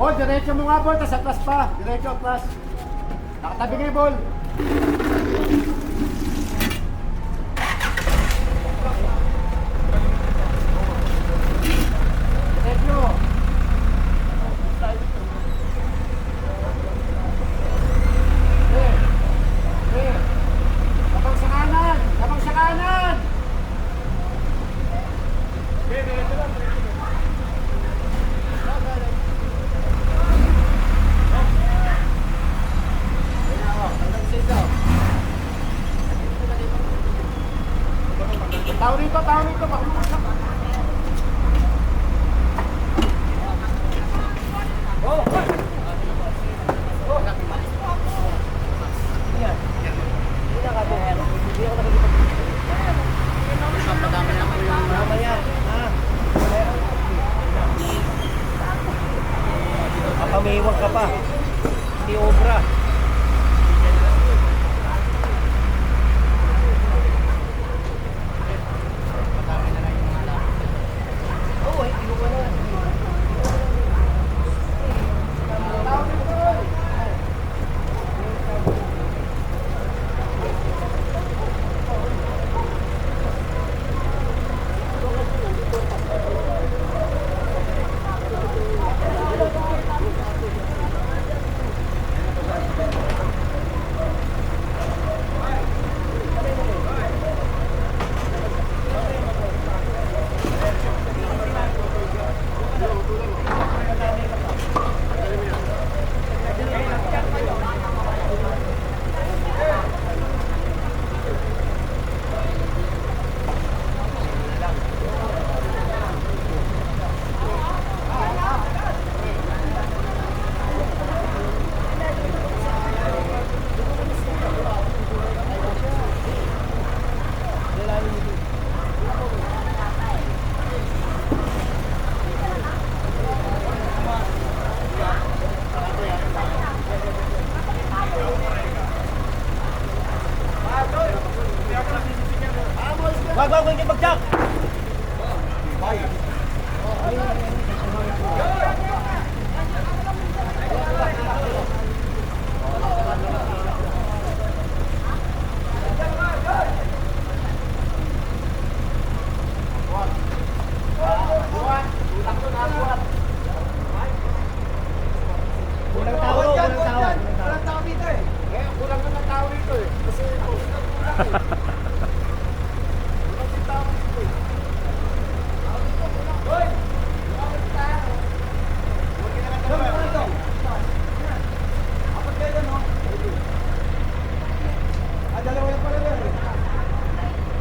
Oh, diretso mo nga bol, tas atlas pa. Diretso atlas. Nakatabi yung bol.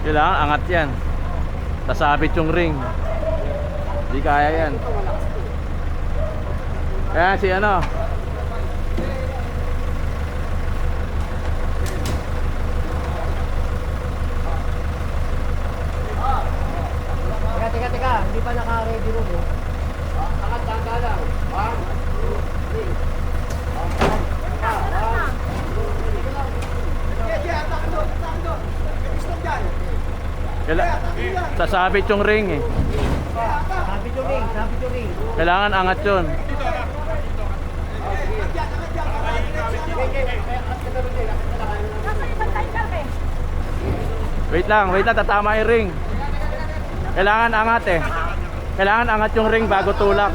Kailangan angat yan. Tasabit yung ring. Hindi kaya yan. Kaya si ano. Teka, teka. Hindi pa naka-ready room eh. Angat, tanda lang. One, two, three. Kaila tasabit yung ring eh. Sabi yung ring, sabi yung ring. Kailangan angat yun. Wait lang, wait lang, tatama yung ring. Kailangan angat eh. Kailangan angat yung ring bago tulak.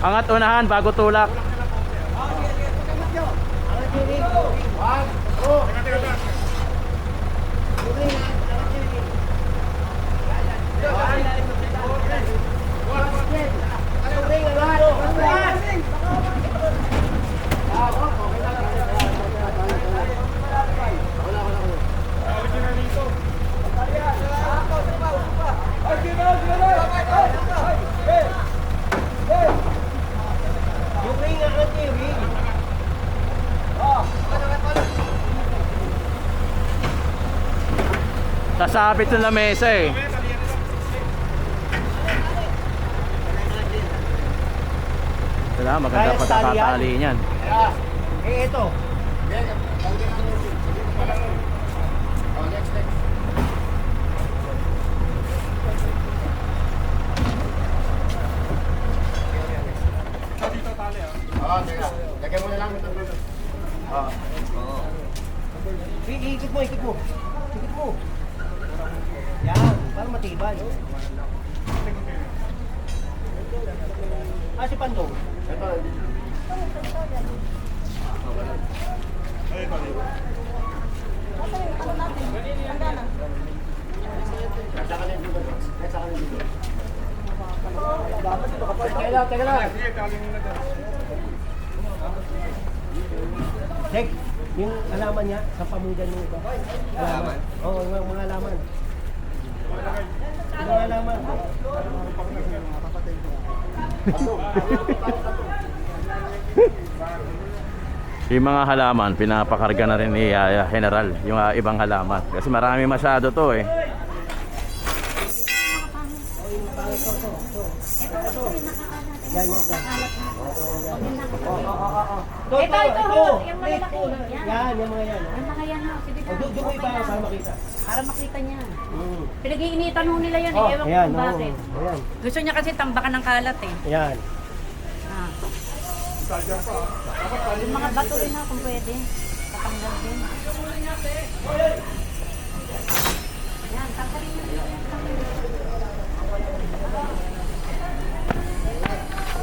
Angat unahan bago tulak. Sasabit yung lamesa eh. Kailangan maganda Kaya sa tali yan? pagkakatali niyan. Eh, ito. Yan, lalagyan natin yung seat. Sige, pa lang. Oh, next, next. Oo, teka. Lagyan mo na lang ito dito. Oo. I- Iikot mo, ikot mo. Ikot mo. Yan, para matibay. Ah, si Pandong. Ito. Nasa ka na yung dito. Nasa ka na yung dito. Teka lang, teka lang. Check. Yung alaman niya, sa pamudan mo ito. Alaman? Oo, yung mga alaman. Yung mga alaman. Yung mga halaman, pinapakarga na rin ni ah, General, yung ah, ibang halaman. Kasi marami masyado to eh. Yan, yan, yan. Oo. Ito, ito, yung malalaki. ito, Yan. Yan, yung mga yan. Ang mga yan ha, sige O, doon doon ko iba para makita. Para makita niya. Mm. Pinag-iinitan ho nila yan Oh, eh. Ewan ko ayan, oo. bakit. Ayan. Gusto niya kasi tambakan ng kalat eh. Ayan. Ah. Yung mga bato rin ha, kung pwede. Tatanggal din. Yan, tanggalin niyo.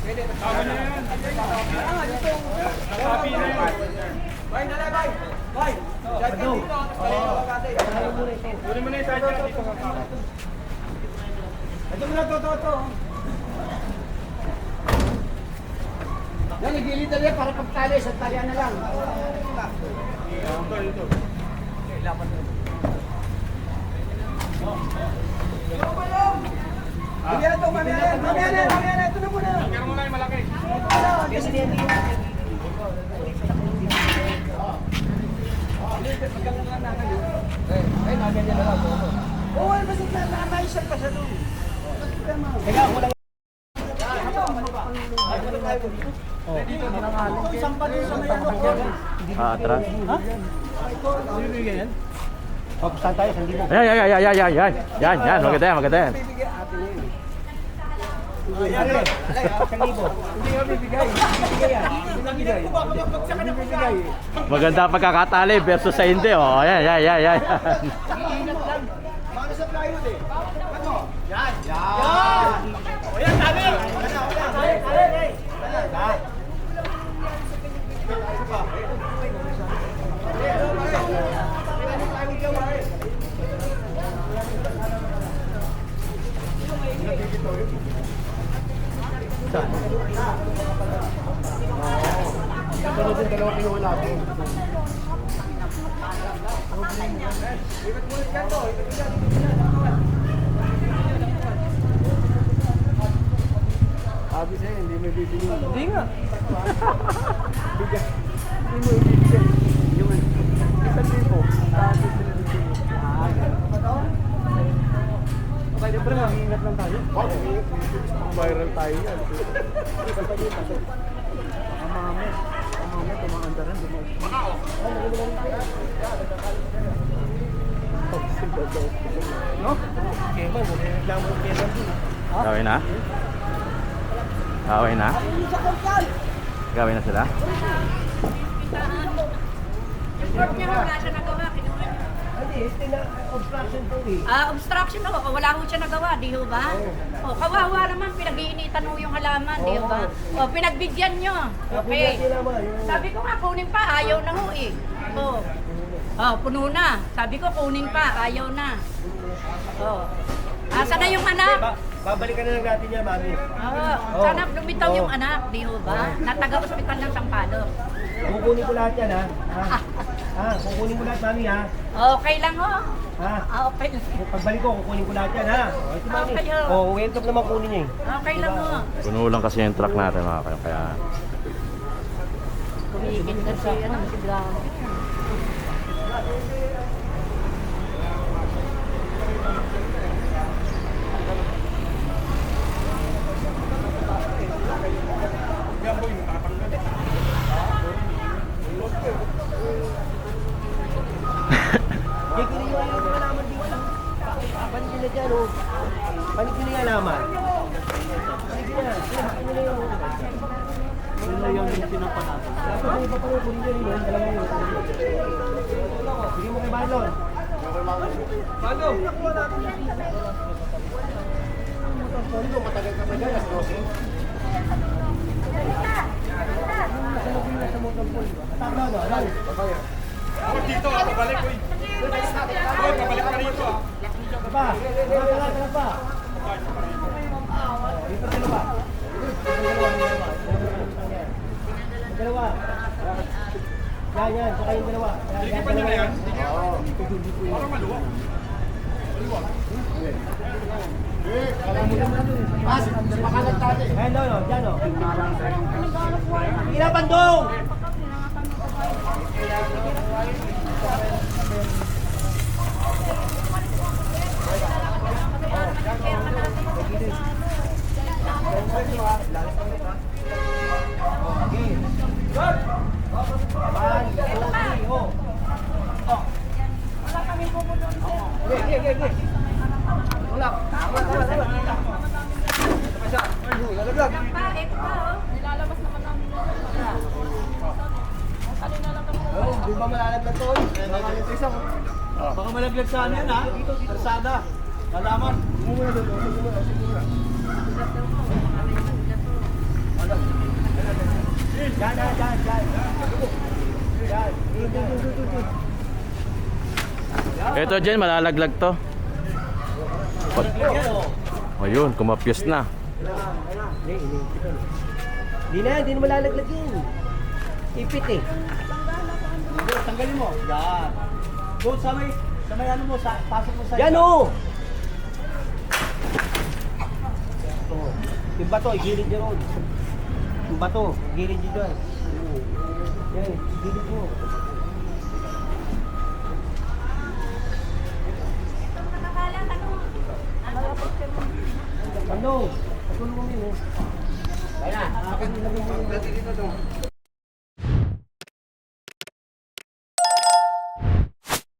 Kunin mo na yung sadya dito ka Ito muna, to, to, to. Yan, igilid na yan para pagtali. Sa talya na lang. Mamaya to, mamaya na, mamaya na, mamaya na, ito na muna. Kaya mo na yung malaki. Kasi di yan, di yan. Oo, ano ba sa nanaisal pa siya doon? Teka, lang. Oh, isang ano. Ah, atras. Ha? Sino yan? Saan tayo? Saan libo? Ayan, ayan, ayan, ayan, ayan, ayan. Yan, yan, maganda yan, maganda yan. Ayan, libo. Hindi nga bibigay. Bibigay yan. Bibigay. Bibigay. Maganda pagkakatali versus sa hindi. Oh, ayan, ayan, ayan, ayan. Paano sa plywood eh? Ano? Yan! Yan! Yan, mo bibili. Hindi nga. Hindi mo ibibigay. Yung isang libo. Sabi sila dito. Ah, Okay, siyempre mag-iingat lang tayo. Viral tayo yan. Ang mga mes. Ang mga mes, tumakandaran. No? Reklamo ng Keman dun. Gawin na? Gawin na? Gawin na sila? Report niya wala siya nagawa. Kinuha niya. Obstruction to eh. Ah, obstruction ho. Wala ho siya nagawa, di ho ba? O, kawawa naman, pinag-iinitan ho yung halaman, di ho ba? O, pinagbigyan nyo. Okay. Sabi ko nga, kunin pa, ayaw na ho eh. O, oh, puno na. Sabi ko, kunin pa, ayaw na. O, asa na yung anak? Ba- babalikan na lang natin yan, mami. Oo, Oh. sana lumitaw Oh. yung anak, di ho ba? Nataga-ospital ng Sampalo. Kukunin ko lahat yan, ha? ha? Ha? Kukunin mo lahat, mami, ha? Okay lang ho. Ha? Ah, Okay lang. Pagbalik ko, kukunin ko lahat yan, ha? O, ito, mami. Okay, ho. O, welcome naman kunin niya, eh. Okay lang ho. Puno lang kasi yung truck natin mga kayo. Kaya Kumigil kasi ano, si Brown. Hindi ko rin yung malaman dito. Paano nyo na dyan, oh? Paano nyo na yung alaman? Sige na, sige na yung... Yun na yung sinampan natin. Dapat may iba pa yung kunin nyo rin, yun. Dalawa yun. Sige mo kay Balon. Balon! Matagal ka pa dyan, as crossing. Tama, no? Alam. Dito, ako balik ko. Oy, pabalik pa rito. ah. Pa, tara, tara, tara pa. Oh, dito sila pa. Dalawa. Yan, yan. Saka yung dalawa. Yan, pa niya na yan? Oo. Para maluwag. Ayan daw, no? Diyan, no? Ina, bandong! Okay. Good! One, two, three, oh. Oh. Okay, okay, okay, okay. Wala. Wala, wala, wala. Lalaglag. Oh, di ba malalaglag to? Baka malaglag sa ano yun ha? Persada. Malaman. Yan, yan, yan, yan. Yan. Dito, dito, dito, dito. Ito dyan, malalaglag to. O yun, kumapyos na. Hindi, na, hindi na malalaglag yun. Ipit eh. Tanggalin mo. Yan. Doon sa may, sa may ano mo, sa, pasok mo sa Yan oh! Oh. Yung bato, igilid nyo ron. Yung bato, igilid nyo dyan. Yan, igilid mo. Ano? Patulong mo yun. Kaya na.